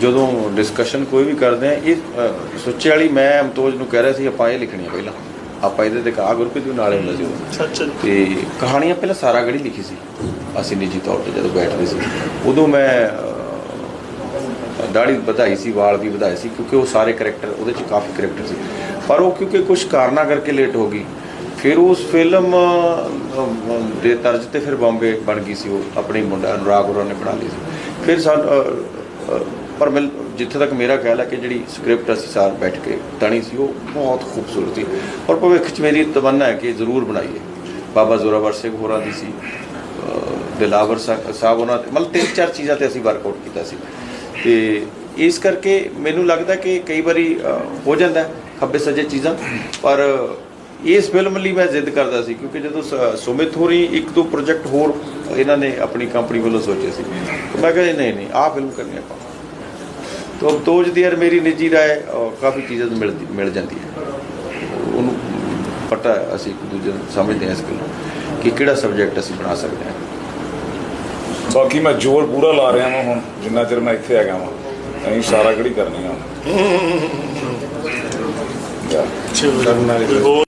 ਜਦੋਂ ਡਿਸਕਸ਼ਨ ਕੋਈ ਵੀ ਕਰਦੇ ਆ ਇਹ ਸੁੱਚੇ ਵਾਲੀ ਮੈਂ ਅਮਤੋਜ ਨੂੰ ਕਹਿ ਰਿਹਾ ਸੀ ਆਪਾਂ ਇਹ ਲਿਖਣੀ ਆ ਪਹਿਲਾਂ। ਆਪਾਂ ਇਹਦੇ ਤੇ ਕਹਾ ਗੁਰਪ੍ਰੀਤ ਵੀ ਨਾਲੇ ਹੁੰਦਾ ਸੀ। ਸੱਚ ਤੇ ਕਹਾਣੀਆਂ ਪਹਿਲਾਂ ਸਾਰਾ ਗੜੀ ਲਿਖੀ ਸੀ। ਅਸੀਂ ਨਿੱਜੀ ਤੌਰ ਤੇ ਜਦੋਂ ਬੈਠਦੇ ਸੀ। ਉਦੋਂ ਮੈਂ ਦਾੜੀ ਵਧਾਈ ਸੀ ਵਾਲ ਵੀ ਵਧਾਏ ਸੀ ਕਿਉਂਕਿ ਉਹ ਸਾਰੇ ਕੈਰੈਕਟਰ ਉਹਦੇ ਚ ਕਾਫੀ ਕੈਰੈਕਟਰ ਸੀ। ਪਰ ਉਹ ਕਿਉਂਕਿ ਕੁਝ ਕਾਰਨਾਂ ਕਰਕੇ ਲੇਟ ਹੋ ਗਈ ਫਿਰ ਉਸ ਫਿਲਮ ਦੇ ਤਰਜ਼ ਤੇ ਫਿਰ ਬੰਬੇ ਬਣ ਗਈ ਸੀ ਉਹ ਆਪਣੀ ਮੁੰਡਾ ਅਨੁਰਾਗ ਹੋਰਾਂ ਨੇ ਬਣਾ ਲਈ ਸੀ। ਫਿਰ ਸਾਡ ਪਰ ਮਿਲ ਜਿੱਥੇ ਤੱਕ ਮੇਰਾ ਖਿਆਲ ਹੈ ਕਿ ਜਿਹੜੀ ਸਕ੍ਰਿਪਟ ਅਸੀਂ ਸਾਰ ਬੈਠ ਕੇ ਤਣੀ ਸੀ, ਉਹ ਬਹੁਤ ਖੂਬਸੂਰਤ ਸੀ। ਔਰ ਭਵਿੱਖ 'ਚ ਮੇਰੀ ਤਮੰਨਾ ਹੈ ਕਿ ਜ਼ਰੂਰ ਬਣਾਈਏ। ਬਾਬਾ ਜ਼ੋਰਾਵਰ ਸਿੰਘ ਹੋਰਾਂ ਦੀ ਸੀ, ਅਹ, ਦਿਲਾਵਰ ਸਾਹਿਬ ਉਹਨਾਂ ਤੇ ਮਤਲਬ ਤਿੰਨ ਚਾਰ ਚੀਜ਼ਾਂ ਤੇ ਅਸੀਂ ਵਰਕਆਊਟ ਕੀਤਾ ਸੀ। ਤੇ ਇਸ ਕਰਕੇ ਮੈਨੂੰ ਲੱਗਦਾ ਕਿ ਕਈ ਵਾਰੀ ਹੋ ਜਾਂਦਾ ਖੱਬੇ ਸੱਜੇ ਚੀਜ਼ਾਂ। ਪਰ ਇਸ ਫਿਲਮ ਲਈ ਮੈਂ ਜ਼ਿੱਦ ਕਰਦਾ ਸੀ, ਕਿਉਂਕਿ ਜਦੋਂ ਸ- ਸੁਮਿਤ ਹੋਰੀ ਇੱਕ ਦੋ ਪ੍ਰੋਜੈਕਟ ਹੋਰ ਇਹਨਾਂ ਨੇ ਆਪਣੀ ਕੰਪਨੀ ਵੱਲੋਂ ਸੋਚੇ ਸੀ, ਮੈਂ ਕਿਹਾ ਨਹੀਂ ਨਹੀਂ, ਆਹ ਫਿਲਮ ਕਰਨੀ ਆਪਾਂ। ਤੋ ਅਬਤੋਜ ਦੀ ਯਾਰ ਮੇਰੀ ਨਿੱਜੀ ਰਾਏ ਅਹ, ਕਾਫੀ ਚੀਜ਼ਾਂ ਤੋਂ ਮਿਲ ਮਿਲ ਜਾਂਦੀ ਹੈ। ਉਹਨੂੰ ਪਤਾ ਹੈ, ਅਸੀਂ ਇੱਕ ਦੂਜੇ ਨੂੰ ਸਮਝਦੇ ਹਾਂ ਇਸ ਗੱਲ ਨੂੰ ਕਿ ਕਿਹੜਾ ਸਬਜੈਕਟ ਅਸੀਂ ਬਣਾ ਸਕਦੇ ਹਾਂ। ਬਾਕੀ ਮੈਂ ਜ਼ੋਰ ਪੂਰਾ ਲਾ ਰਿਹਾ ਹਾਂ ਹੁਣ ਜਿੰਨਾ ਚਿਰ ਮੈਂ ਇੱਥੇ ਹੈਗਾ ਵਾਂ। ਅਸੀਂ ਸਾਰਾ ਕਿਹੜੀ ਕਰਨੀ ਆ ਕਰਨਾ ਹੋਰ